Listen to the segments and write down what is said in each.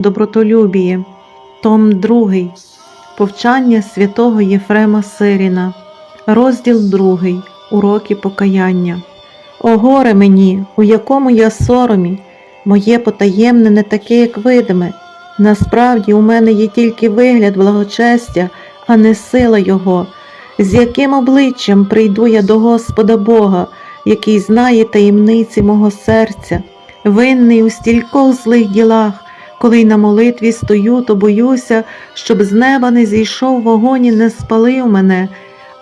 Добротолюбіє, Том 2, Повчання святого Єфрема Сиріна, розділ 2. Уроки покаяння. О горе мені, у якому я соромі, моє потаємне не таке, як видиме. Насправді у мене є тільки вигляд благочестя, а не сила Його. З яким обличчям прийду я до Господа Бога, який знає таємниці мого серця, винний у стількох злих ділах, коли й на молитві стою, то боюся, щоб з неба не зійшов вогонь і не спалив мене,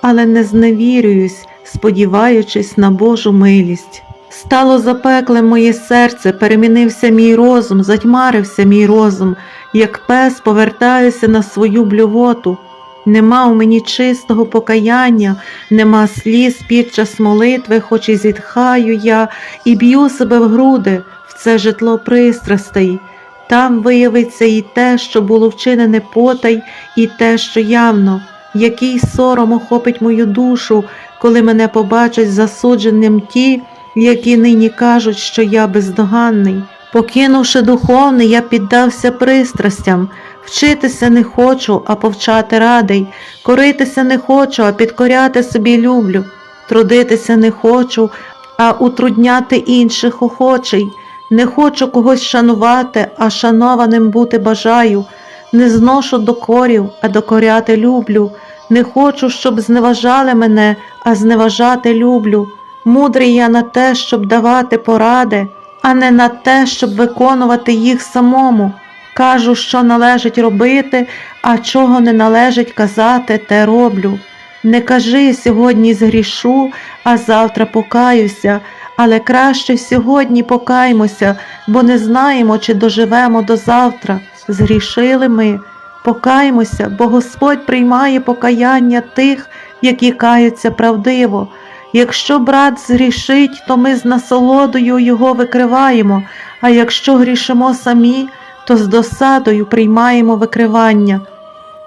але не зневірююсь, сподіваючись на Божу милість. Стало запеклим моє серце, перемінився мій розум, затьмарився мій розум, як пес повертаюся на свою блювоту. Нема у мені чистого покаяння, нема сліз під час молитви, хоч і зітхаю я, і б'ю себе в груди в це житло пристрастей. Там виявиться і те, що було вчинене потай, і те, що явно, який сором охопить мою душу, коли мене побачать засудженим ті, які нині кажуть, що я бездоганний. Покинувши духовне, я піддався пристрастям, вчитися не хочу, а повчати радий, коритися не хочу, а підкоряти собі люблю, трудитися не хочу, а утрудняти інших охочий. Не хочу когось шанувати, а шанованим бути бажаю. Не зношу докорів, а докоряти люблю. Не хочу, щоб зневажали мене, а зневажати люблю. Мудрий я на те, щоб давати поради, а не на те, щоб виконувати їх самому. Кажу, що належить робити, а чого не належить казати, те роблю. Не кажи сьогодні згрішу, а завтра покаюся, але краще сьогодні покаймося, бо не знаємо, чи доживемо до завтра. Згрішили ми, покаймося, бо Господь приймає покаяння тих, які каються правдиво. Якщо брат згрішить, то ми з насолодою його викриваємо, а якщо грішимо самі, то з досадою приймаємо викривання.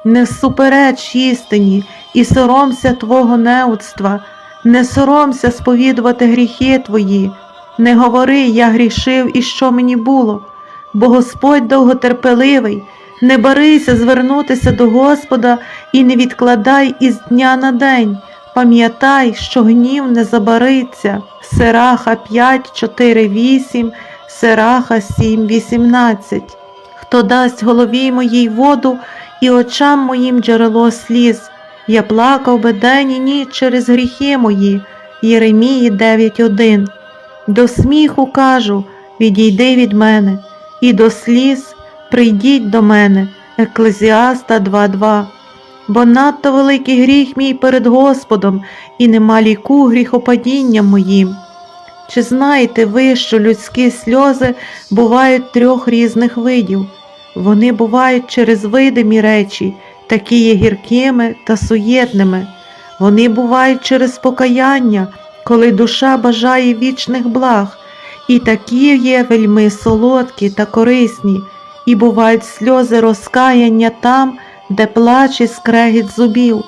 Не всупереч істині і соромся Твого неудства, не соромся сповідувати гріхи Твої, не говори, я грішив і що мені було, бо Господь довготерпеливий, не барися звернутися до Господа і не відкладай із дня на день. Пам'ятай, що гнів не забариться. Сираха 5, 4, 8, Сираха 7, 18. Хто дасть голові моїй воду і очам моїм джерело сліз. Я плакав би день і ніч через гріхи мої. Єремії 9.1. До сміху кажу, відійди від мене, і до сліз прийдіть до мене. Еклезіаста 2.2 бо надто великий гріх мій перед Господом, і нема ліку гріхопадінням моїм. Чи знаєте ви, що людські сльози бувають трьох різних видів? Вони бувають через видимі речі, такі є гіркими та суєтними. Вони бувають через покаяння, коли душа бажає вічних благ, і такі є вельми солодкі та корисні, і бувають сльози розкаяння там, де плач і скрегіт зубів.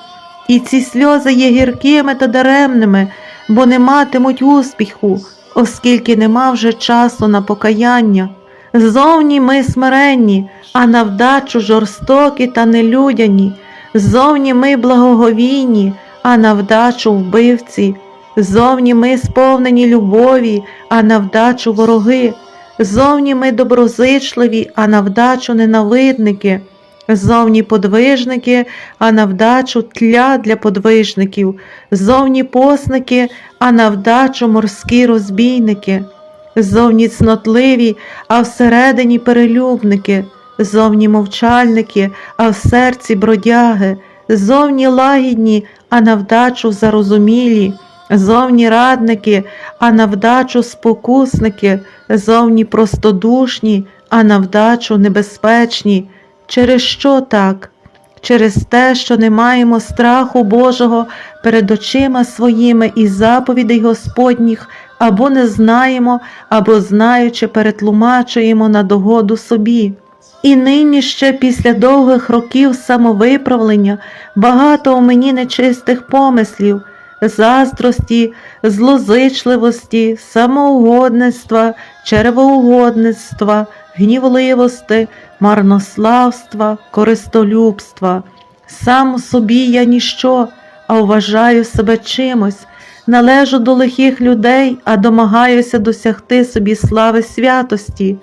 І ці сльози є гіркими та даремними, бо не матимуть успіху, оскільки нема вже часу на покаяння. Зовні ми смиренні, а на вдачу жорстокі та нелюдяні. Зовні ми благоговійні, а на вдачу вбивці. Зовні ми сповнені любові, а на вдачу вороги. Зовні ми доброзичливі, а на вдачу ненавидники. Зовні подвижники, а на вдачу тля для подвижників, зовні посники, а на вдачу морські розбійники, зовні цнотливі, а всередині перелюбники, зовні мовчальники, а в серці бродяги, зовні лагідні, а на вдачу зарозумілі, зовні радники, а на вдачу спокусники, зовні простодушні, а на вдачу небезпечні. Через що так? Через те, що не маємо страху Божого перед очима своїми і заповідей Господніх, або не знаємо, або знаючи, перетлумачуємо на догоду собі. І нині ще після довгих років самовиправлення багато у мені нечистих помислів, заздрості, злозичливості, самоугодництва, червоугодництва, гнівливости, марнославства, користолюбства. Сам собі я ніщо, а вважаю себе чимось, належу до лихих людей, а домагаюся досягти собі слави святості.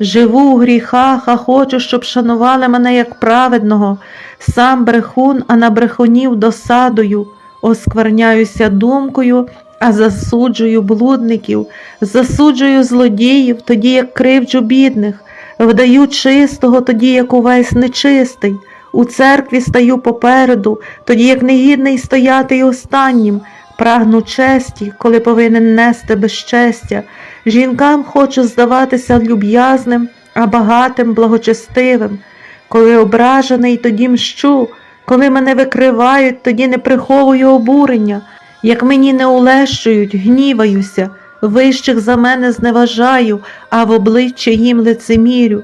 Живу у гріхах, а хочу, щоб шанували мене як праведного, сам брехун, а на брехунів досадою, оскверняюся думкою, а засуджую блудників, засуджую злодіїв, тоді як кривджу бідних, вдаю чистого, тоді як увесь нечистий. У церкві стаю попереду, тоді як негідний стояти й останнім, прагну честі, коли повинен нести безчестя. Жінкам хочу здаватися люб'язним, а багатим благочестивим. Коли ображений, тоді мщу, коли мене викривають, тоді не приховую обурення. Як мені не улещують, гніваюся, вищих за мене зневажаю, а в обличчя їм лицемірю.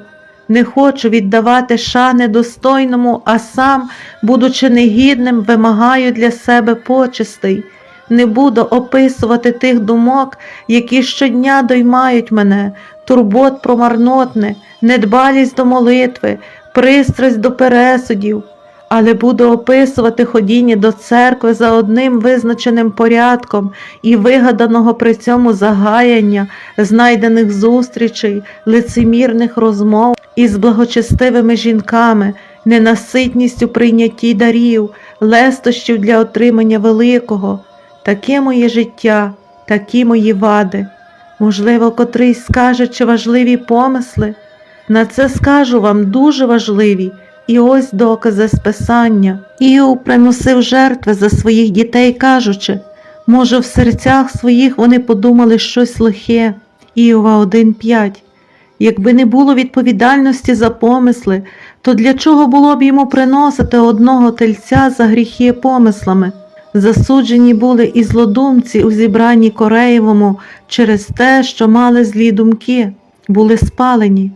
Не хочу віддавати шани достойному, а сам, будучи негідним, вимагаю для себе почестей. Не буду описувати тих думок, які щодня доймають мене, турбот про марнотне, недбалість до молитви, пристрасть до пересудів, але буду описувати ходіння до церкви за одним визначеним порядком і вигаданого при цьому загаяння, знайдених зустрічей, лицемірних розмов із благочестивими жінками, ненаситністю прийнятті дарів, лестощів для отримання великого. Таке моє життя, такі мої вади. Можливо, котрийсь скаже, чи важливі помисли. На це скажу вам дуже важливі, і ось докази з Писання. Іов приносив жертви за своїх дітей, кажучи, може, в серцях своїх вони подумали щось лихе. Іова 1.5 Якби не було відповідальності за помисли, то для чого було б йому приносити одного тельця за гріхи помислами? Засуджені були і злодумці у зібранні Кореєвому через те, що мали злі думки, були спалені.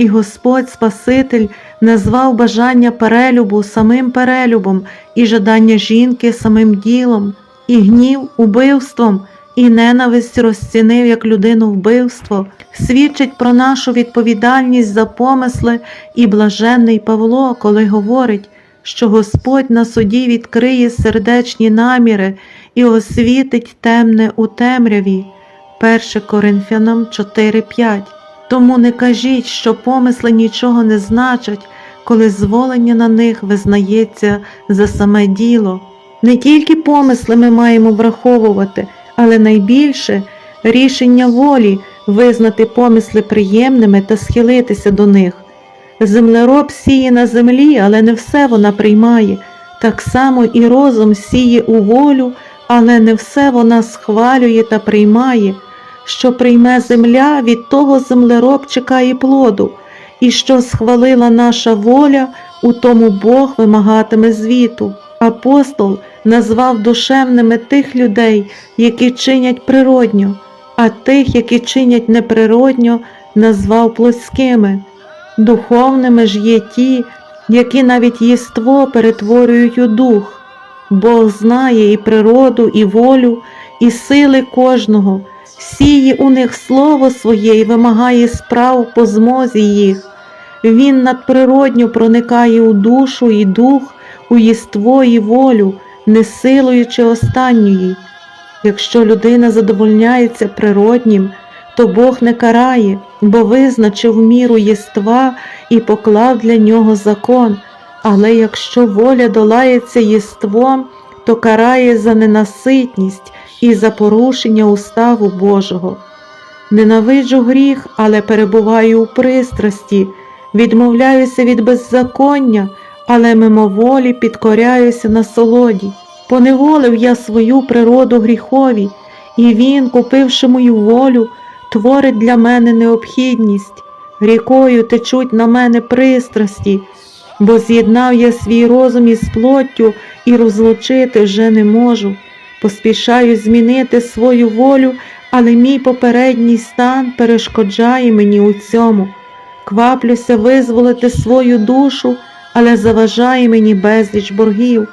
І Господь Спаситель назвав бажання перелюбу самим перелюбом, і жадання жінки самим ділом, і гнів убивством, і ненависть розцінив як людину вбивство, свідчить про нашу відповідальність за помисли і блаженний Павло, коли говорить, що Господь на суді відкриє сердечні наміри і освітить темне у темряві. 1 Коринфянам 4.5 Тому не кажіть, що помисли нічого не значать, коли зволення на них визнається за саме діло. Не тільки помисли ми маємо враховувати, але найбільше рішення волі визнати помисли приємними та схилитися до них. Землероб сіє на землі, але не все вона приймає. Так само і розум сіє у волю, але не все вона схвалює та приймає. Що прийме земля, від того землероб чекає плоду, і що схвалила наша воля, у тому Бог вимагатиме звіту. Апостол назвав душевними тих людей, які чинять природньо, а тих, які чинять неприродньо, назвав плотськими. Духовними ж є ті, які навіть єство перетворюють у дух. Бог знає і природу, і волю, і сили кожного, сіє у них слово своє і вимагає справ по змозі їх. Він надприродньо проникає у душу і дух, у єство і волю, не силуючи останньої. Якщо людина задовольняється природнім, то Бог не карає, бо визначив міру єства і поклав для нього закон. Але якщо воля долається єством, то карає за ненаситність і за порушення уставу Божого. Ненавиджу гріх, але перебуваю у пристрасті, відмовляюся від беззаконня, але мимоволі підкоряюся насолоді. Поневолив я свою природу гріхові, і він, купивши мою волю, творить для мене необхідність, рікою течуть на мене пристрасті, бо з'єднав я свій розум із плоттю і розлучити вже не можу. Поспішаю змінити свою волю, але мій попередній стан перешкоджає мені у цьому. Кваплюся визволити свою душу, але заважає мені безліч боргів.